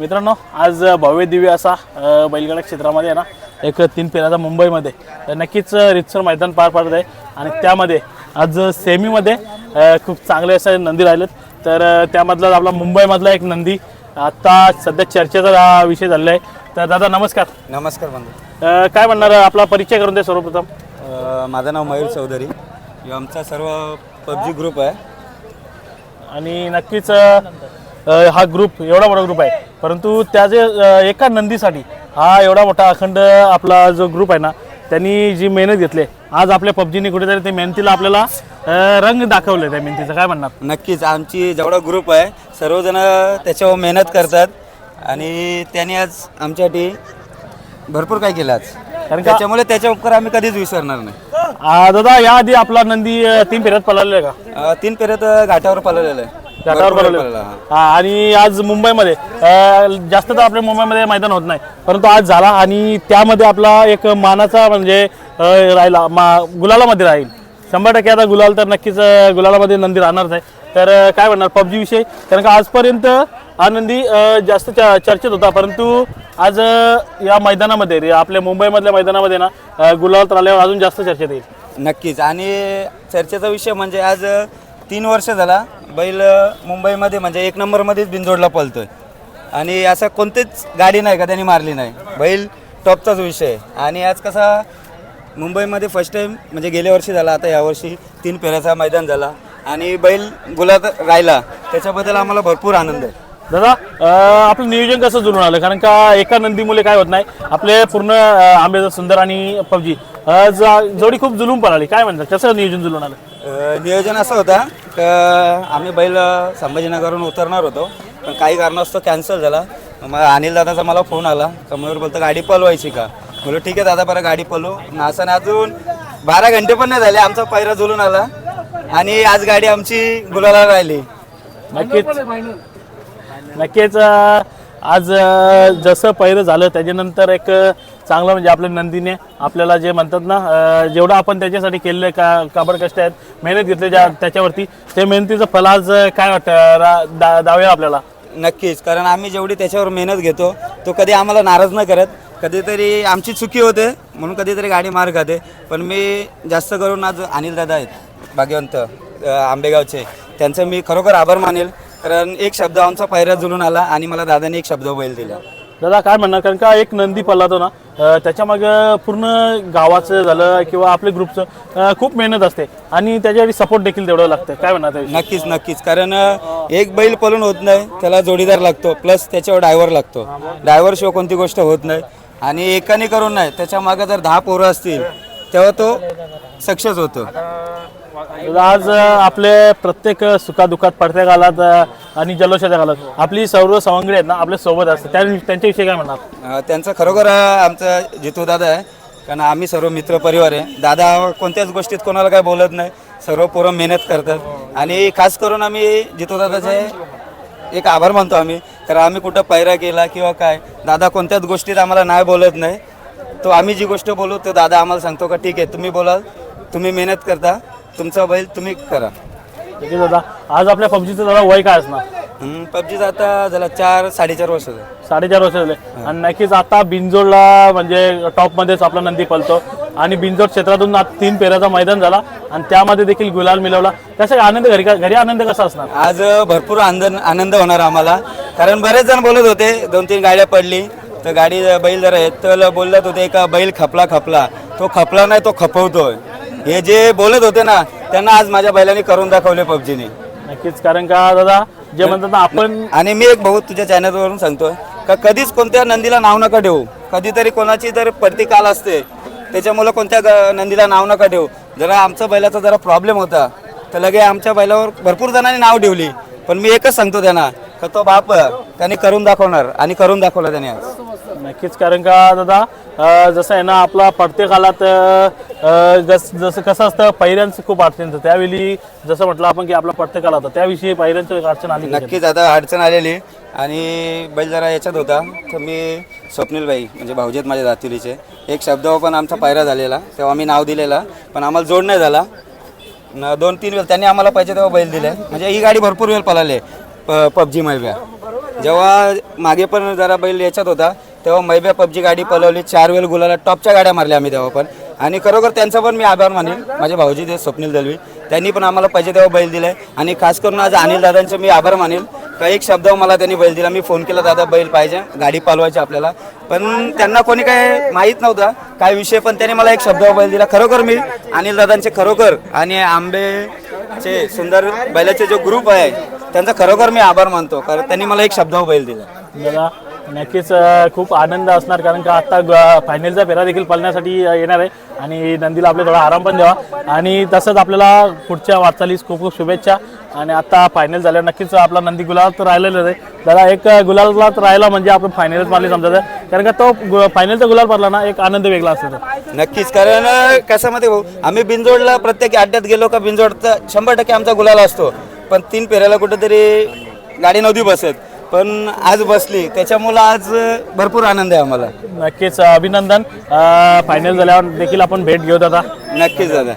मित्रांनो आज भव्य दिव्य असा बैलगाडा क्षेत्रामध्ये आहे ना एक तीन फेऱ्याचा मुंबईमध्ये. तर नक्कीच रितसर मैदान पार पडत आहे. आणि त्यामध्ये आज सेमीमध्ये खूप चांगले असे नंदी राहिलेत. तर त्यामधला आपला मुंबईमधला एक नंदी आत्ता सध्या चर्चेचा हा विषय झालेला आहे. तर दादा नमस्कार. नमस्कार बंधू. काय म्हणणार आपला परिचय करून दे सर्वप्रथम. माझं नाव मयूर चौधरी. आमचा सर्व पबजी ग्रुप आहे. आणि नक्कीच हा ग्रुप एवढा मोठा ग्रुप आहे. परंतु त्याचे अ, एका नंदीसाठी हा एवढा मोठा अखंड आपला जो ग्रुप आहे ना त्यांनी जी मेहनत घेतली आज आपल्या पबजीने कुठेतरी ते मेहनतीला आपल्याला रंग दाखवले त्या मेहनतीचं. काय म्हणणार? नक्कीच आमची जेवढा ग्रुप आहे सर्वजण त्याच्यावर मेहनत करतात आणि त्यांनी आज आमच्यासाठी भरपूर काय केलं आज. कारण त्याच्यामुळे त्याच्या उपकार आम्ही कधीच विसरणार नाही. दादा याआधी आपला नंदी तीन फेऱ्यात पळालेला आहे का? तीन अ, घाटावर पळवलेलं आहे. घाटावर हा. आणि आज मुंबईमध्ये अ, जास्त तर आपल्या मुंबईमध्ये मैदान होत नाही परंतु आज झाला आणि त्यामध्ये आपला एक मानाचा म्हणजे अ, राहिला मा गुलालामध्ये राहील. शंभर टक्के आता गुलाल तर नक्कीच अ, गुलालामध्ये नंदी राहणारच आहे. तर अ, काय म्हणणार पबजी विषयी? कारण का आजपर्यंत हा नंदी अ, जास्त च- चर्चेत होता परंतु आज अ, या मैदानामध्ये रे- आपल्या मुंबईमधल्या मैदानामध्ये ना अ, गुलाल तर आल्यावर अजून जास्त चर्चेत येईल. नक्कीच आणि चर्चेचा विषय म्हणजे आज तीन वर्ष झाला बैल मुंबईमध्ये म्हणजे एक नंबरमध्येच बिनजोडला पळतोय. आणि असं कोणतीच गाडी नाही का त्यांनी मारली नाही. बैल टॉपचाच विषय. आहे आणि आज कसा मुंबईमध्ये फर्स्ट टाईम म्हणजे गेल्या वर्षी झाला आता यावर्षी तीन फेऱ्याचा मैदान झाला. आणि बैल गुलात राहिला त्याच्याबद्दल आम्हाला भरपूर आनंद आहे. दादा आपलं नियोजन कसं जुळून आलं? कारण का एका नंदीमुळे काय होत नाही? आपले पूर्ण आंबेजर सुंदर आणि पबजी जोडी खूप जुलून पळाली. काय म्हणतात कसं नियोजन जुळून आलं? नियोजन असं होता का आम्ही बैल संभाजीनगरहून उतरणार होतो पण काही कारणास्तव कॅन्सल झाला. मग अनिल दादाचा मला फोन आला समोर बोलतो गाडी पलवायची का? बोलो ठीक आहे दादा बरं गाडी पलू. असं अजून बारा घंटे पण नाही झाले आमचा पैरा झुलून आला आणि आज गाडी आमची गुलाला राहिली. नक्कीच. नक्कीच आज जसं पहिलं झालं त्याच्यानंतर एक चांगलं म्हणजे आपल्या नंदीने आपल्याला जे म्हणतात ना जेवढं आपण त्याच्यासाठी केलेलं का काबड कष्ट आहेत मेहनत घेतली ज्या त्याच्यावरती ते मेहनतीचं फल आज काय वाटतं? रा- दा दाव्या आपल्याला? नक्कीच कारण आम्ही जेवढी त्याच्यावर मेहनत घेतो तो कधी आम्हाला नाराज न करत. कधीतरी आमची चुकी होते म्हणून कधीतरी गाडी मार खाते. पण मी जास्त करून आज अनिल दादा आहेत भाग्यवंत आंबेगावचे. त्यांचं मी खरोखर आभार मानेल कारण एक शब्द आमचा पायऱ्यात जुळून आला आणि मला दादाने एक शब्द बैल दिला. दादा काय म्हणणार? कारण का एक नंदी पळतो ना त्याच्यामागं पूर्ण गावाचं झालं किंवा आपल्या ग्रुपचं खूप मेहनत असते. आणि त्याच्यासाठी सपोर्ट देखील तेवढं लागतं. काय म्हणणार? नक्कीच नक्कीच. कारण एक बैल पळून होत नाही त्याला जोडीदार लागतो प्लस त्याच्यावर ड्रायव्हर लागतो. ड्रायव्हर शिवाय कोणती गोष्ट होत नाही. आणि एकाने करून नाही त्याच्यामागे जर दहा पोरं असतील तेव्हा तो सक्सेस होतो. आज आपले प्रत्येक सुखादुखात पडत्या काळात अं, आणि जल्लोषाच्या काळात आपली सर्व सवंगडी आहेत ना आपल्यासोबत असतात. त्या त्यांच्याविषयी काय म्हणणार? अ, त्यांचं खरोखर अ, आमचा जितू दादा आहे कारण आम्ही सर्व मित्र परिवार आहे. दादा कोणत्याच गोष्टीत कोणाला काय बोलत नाही. सर्व पोरं मेहनत करतात. आणि खास करून आम्ही जितू दादाचे एक आभार मानतो आम्ही. कारण आम्ही कुठं पैरा केला किंवा काय दादा कोणत्याच गोष्टीत आम्हाला नाही बोलत नाही. तो आम्ही जी गोष्ट बोलू तो दादा आम्हाला सांगतो का ठीक आहे तुम्ही बोलाल तुम्ही मेहनत करता तुमचा बैल तुम्ही करा. ठीक आहे दादा. आज आपल्या पबजीचं दादा वय काय असणार? पबजीचा आता झाला चार साडेचार वर्ष झालं. साडेचार वर्ष झाले. आणि नक्कीच आता बिंजोडला म्हणजे टॉपमध्येच आपला नंदी पळतो. आणि बिंजोड क्षेत्रातून आज तीन पेऱ्याचा मैदान झाला. आणि त्यामध्ये देखील गुलाल मिळवला. त्याचा आनंद घरी घरी आनंद कसा असणार? आज भरपूर आनंद आनंद होणार आम्हाला. कारण बरेच जण बोलत होते दोन तीन गाड्या पडली. तर गाडी बैल जरा आहेत तर बोलत होते का बैल खपला खपला. तो खपला नाही तो खपवतोय. हे जे बोलत होते ना त्यांना आज माझ्या बैलांनी करून दाखवले पबजीने. नक्कीच कारण का दादा जे म्हणतात ना आपण आणि मी एक भाऊ तुझ्या चॅनलवरून सांगतोय का कधीच कोणत्या नंदीला नाव नका ठेवू कधीतरी कोणाची जर पडती काल असते त्याच्यामुळं कोणत्या ग- नंदीला नाव नका ठेवू जरा आमचा बैलाचा जरा प्रॉब्लेम होता तर लगे आमच्या बैलावर भरपूर जणांनी नाव ठेवली. पण मी एकच सांगतो त्यांना का तो बाप त्याने करून दाखवणार आणि करून दाखवलं त्याने आज. नक्कीच कारण का दादा जसं आहे ना आपला प्रत्येकालात जस जसं कसं असतं पहिऱ्यांचं खूप अडचण येतं. त्यावेळी जसं म्हटलं आपण की आपला प्रत्येकाला होता त्याविषयी पहिऱ्यांचं एक अडचण आली का? नक्कीच आता अडचण आलेली. आणि बैल जरा याच्यात होता. तर मी स्वप्नीलबाई म्हणजे भाऊजेत माझ्या दातुलीचे एक शब्दावर पण आमचा पायरा झालेला. तेव्हा आम्ही नाव दिलेला. पण आम्हाला जोड नाही झाला. न दोन तीन वेळ त्यांनी आम्हाला पाहिजे तेव्हा बैल दिले. म्हणजे ही गाडी भरपूर वेळ पळाली प पबजी मैव्या जेव्हा मागे पण जरा बैल याच्यात होता तेव्हा मैब्या पबजी गाडी पलवली चार वेळ गुलाला टॉपच्या गाड्या मारल्या आम्ही तेव्हा पण. आणि खरोखर त्यांचा पण मी आभार मानेल माझे भाऊजी ते स्वप्नील दलवी त्यांनी पण आम्हाला पाहिजे तेव्हा बैल दिलाय. आणि खास करून आज अनिल दादांचे मी आभार मानेल काही एक शब्द मला त्यांनी बैल दिला. मी फोन केला दादा बैल पाहिजे गाडी पालवायची आपल्याला. पण त्यांना कोणी काय माहीत नव्हता काय विषय पण त्यांनी मला एक शब्द बैल दिला. खरोखर मी अनिल दादांचे खरोखर आणि आंबेचे सुंदर बैलाचे जो ग्रुप आहे त्यांचा खरोखर मी आभार मानतो कारण त्यांनी मला एक शब्द बैल दिला. मला नक्कीच खूप आनंद असणार कारण का आता फायनलचा फेरा देखील पळण्यासाठी येणार आहे. आणि नंदीला आपला थोडा आराम पण द्यावा. आणि तसंच आपल्याला पुढच्या वाटचालीस खूप खूप शुभेच्छा. आणि आता फायनल झाल्यावर नक्कीच आपला नंदी गुलाल तर राहिलेलं आहे. त्याला एक गुलाला राहिला म्हणजे आपण फायनलच मारली समजायचं कारण का तो फायनलचा गुलाल भरला ना एक आनंद वेगळा असतो. नक्कीच कारण अं, कसं मध्ये भाऊ? आम्ही बिंजोडला प्रत्येक अड्ड्यात गेलो का बिंजोडचा शंभर टक्के आमचा गुलाल असतो. पण तीन फेऱ्याला कुठेतरी गाडी नव्हती बसत. पण आज बसली. त्याच्यामुळं आज भरपूर आनंद आहे आम्हाला. नक्कीच अभिनंदन. फायनल झाल्यावर देखील आपण भेट घेऊ दादा नक्कीच दादा.